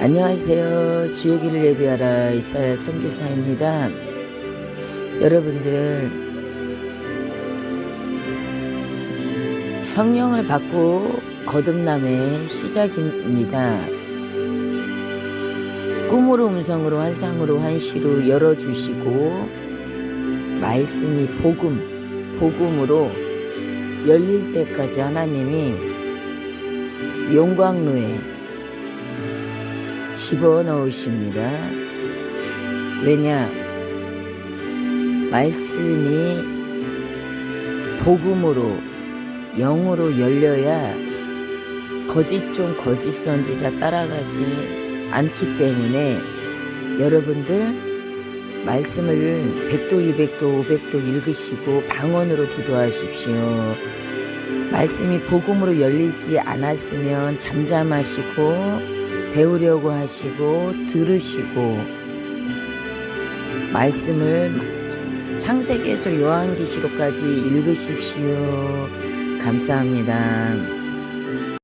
안녕하세요. 주의 길을 예비하라 이사야 선교사입니다. 여러분들 성령을 받고 거듭남의 시작입니다. 꿈으로 음성으로 환상으로 환시로 열어주시고 말씀이 복음 복음으로 열릴 때까지 하나님이 용광로에 집어넣으십니다. 왜냐? 말씀이 복음으로, 영으로 열려야 거짓 종 거짓 선지자 따라가지 않기 때문에 여러분들 말씀을 100도, 200도, 500도 읽으시고 방언으로 기도하십시오. 말씀이 복음으로 열리지 않았으면 잠잠하시고 배우려고 하시고 들으시고 말씀을 창세기에서 요한계시록까지 읽으십시오. 감사합니다.